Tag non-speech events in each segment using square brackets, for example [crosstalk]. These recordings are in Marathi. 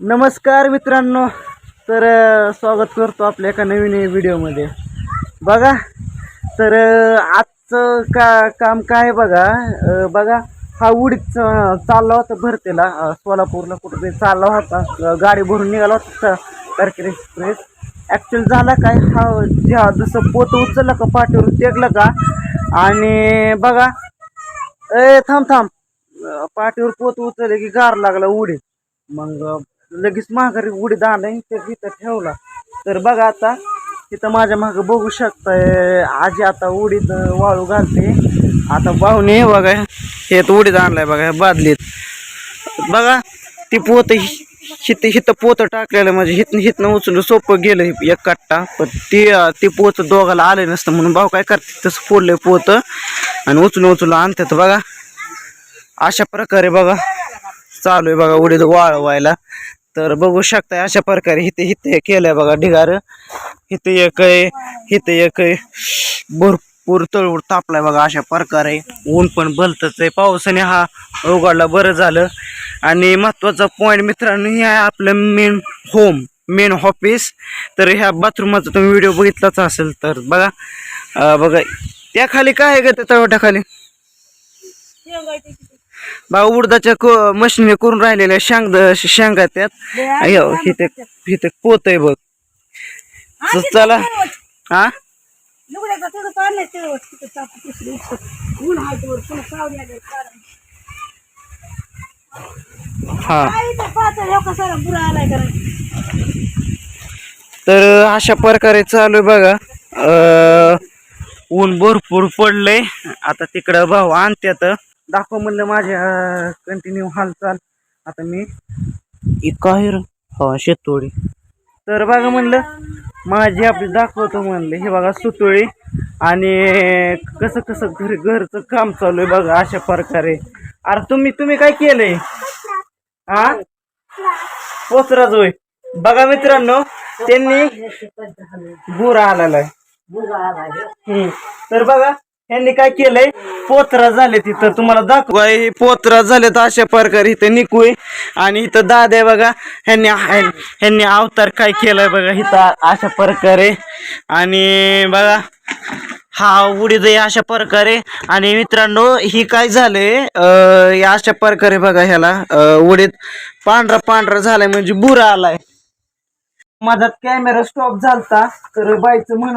नमस्कार मित्रांनो. तर स्वागत करतो आपल्या एका नवीन व्हिडिओमध्ये. बघा तर आजचं का काम काय आहे बघा? बघा हा उडीत चालला होता भरतेला सोलापूरला कुठेतरी चालला होता. गाडी भरून निघाला होता तारखेर एक्सप्रेस ॲक्च्युअल झाला काय? हा ज्या जसं पोत उचललं का पाठीवर टेकलं का? आणि बघा ए थांब थांब. पाठीवर पोत उचलले की गार लागला उडीत मग लगेच माघारी उडीद आणलाय ते तिथं ठेवला. तर बघा आता तिथं माझ्या मागं बघू शकताय आजी आता उडीद वाळू घालते. आता पाहुणे बघा हे तर उडीद आणलाय बघा ह्या बादलीत. बघा ती पोत हित हित पोत टाकलेलं म्हणजे हित हितनं उचलून सोपं गेलं एक कट्टा. पण ती ती पोत दोघाला आले नसतं म्हणून भाऊ काय करते तसं फोडलंय पोत आणि उचलून उचलून आणतात. बघा अशा प्रकारे बघा चालू आहे बघा उडीद वाळवायला. तर बघू शकता अशा प्रकारे इथे इथे केलंय बघा ढिगार. इथे एक आहे इथे एक आहे भरपूर तळवूड तापलाय बघा अशा प्रकारे. ऊन पण भलतच आहे. पावसाने हा उघडला बरं झालं. आणि महत्त्वाचा पॉईंट मित्रांनो हे आहे आपलं मेन होम मेन ऑफिस तर ह्या बाथरूमचा तुम्ही व्हिडिओ बघितलाच असेल तर बघा. बघा. त्या खाली काय आहे ग त्या तळवट्याखाली? बा उडदाच्या को मशीने करून राहिलेल्या शेंग शेंगा त्यात. अयो, इथे इथे पोत आहे बघ. चला हा? हा. तर अशा प्रकारे चालू आहे बघा. ऊन भरपूर पडलंय. आता तिकडं भाऊ आणत्यात. दाखव म्हणलं माझ्या कंटिन्यू हालचाल. आता मी इ- काय रे हा शेतोडी तर बघा म्हणलं माझी आपली दाखवतो म्हणलं हे बघा सुतोळी. आणि कसं कसं घर घरचं काम चालू आहे बघा अशा प्रकारे. अरे तुम्ही तुम्ही काय केलंय? हा पोचरा जोय बघा मित्रांनो त्यांनी बुरा आलेला आहे. हम्म. तर बघा यांनी काय केलंय? पोत्रा झाले तिथं तुम्हाला दाखवा. हे पोत्रा झाले तर अशा प्रकारे इथं निकूय आणि इथं दाद्या बघा ह्यांनी ह्यांनी अवतार काय केलाय बघा इथं अशा प्रकारे. आणि बघा हा उडीद अशा प्रकारे. आणि मित्रांनो ही काय झालंय? अशा प्रकारे बघा ह्याला उडीद पांढरा पांढरा झालाय म्हणजे बुरा आलाय. माझा कॅमेरा स्टॉप झालता तर बाईचं म्हण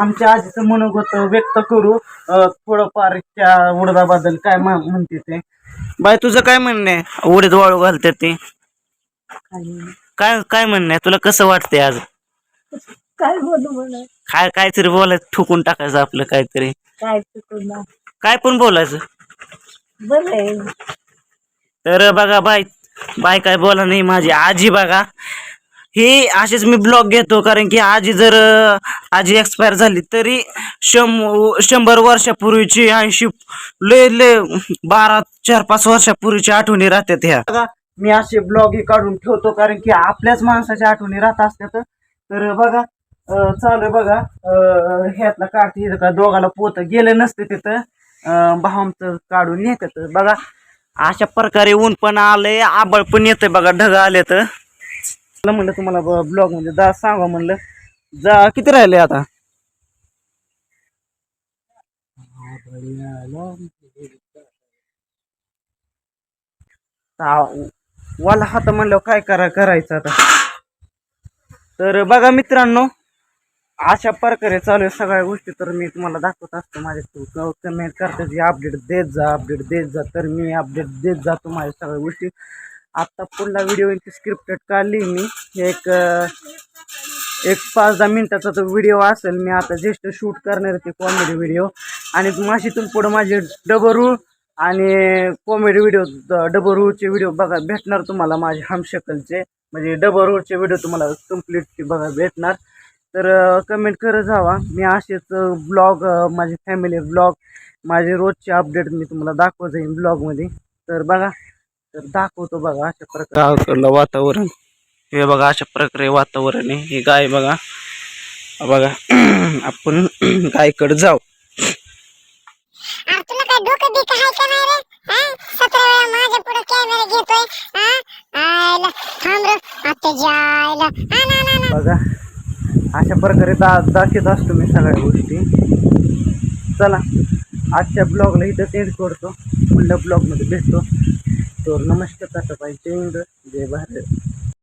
आमच्या आजीचं होतं व्यक्त करू. थोडंफार त्या उडदाबद्दल काय म्ह- म्हणते ते. बाई तुझं काय म्हणणं आहे? उडीद वाळू घालते ते. काय काय म्हणणं आहे? तुला कसं वाटतंय आज? काय बोलू म्हणा. काय काहीतरी बोलायचं ठुकून टाकायचं आपलं काहीतरी. काय काय पण बोलायचं. बरं आहे. तर बघा बाय बाय काय बोला नाही माझी आजी बघा. ही अशीच मी ब्लॉग घेतो कारण की आजी जर आजी एक्सपायर झाली तरी शं शंभर वर्षापूर्वीची ऐंशी लय लय बारा चार पाच वर्षापूर्वीची आठवणी राहतात ह्या. बघा मी असे ब्लॉग हे काढून ठेवतो कारण की आपल्याच माणसाच्या आठवणी राहत असतात. तर बघा चालू आहे बघा ह्यातला काढते का दोघाला पोत गेले नसते तिथं. अं, काढून नेतात. बघा अशा प्रकारे ऊन पण आलंय आबळ पण येतंय बघा ढग आले तर म्हणलं तुम्हाला ब्लॉगमध्ये म्हणजे जा सांगा म्हणलं. जा किती राहिले आता? वाला हात म्हणलं काय करा करायचं आता. तर बघा मित्रांनो अशा प्रकारे चालू आहे सगळ्या गोष्टी. तर मी तुम्हाला दाखवत असतो माझ्या कमेंट करते अपडेट देत जा अपडेट देत जा. तर मी अपडेट देत जातो माझ्या सगळ्या गोष्टी. आत्ता पुढला व्हिडिओ स्क्रिप्टेड काढली मी. एक एक पाच दहा मिनिटाचा तो व्हिडिओ असेल. मी आता जस्ट शूट करणार ते कॉमेडी व्हिडिओ आणि माशीतून पुढं माझे डबल आणि कॉमेडी व्हिडिओ डबरूळचे व्हिडिओ बघा भेटणार तुम्हाला माझे हमशकलचे म्हणजे डबरूळचे व्हिडिओ तुम्हाला कंप्लीट बघा भेटणार. तर कमेंट करत जावा मी असेच ब्लॉग माझी फॅमिली ब्लॉग माझे रोजचे अपडेट मी तुम्हाला दाखवत जाईन ब्लॉगमध्ये तर बघा तर दाखवतो बघा अशा प्रकारे. गावाकडलं वातावरण. हे बघा अशा प्रकारे वातावरण आहे. हे गाय बघा. बघा. [clears throat] आपण [clears throat] गायकडे जाऊ. बघा. अशा प्रकारे दा दाखवत असतो मी सगळ्या गोष्टी. चला. आजच्या ब्लॉगला इथं एंड करतो. पुढल्या ब्लॉगमध्ये भेटतो. तर नमस्कार टाटा बाय जय भारत.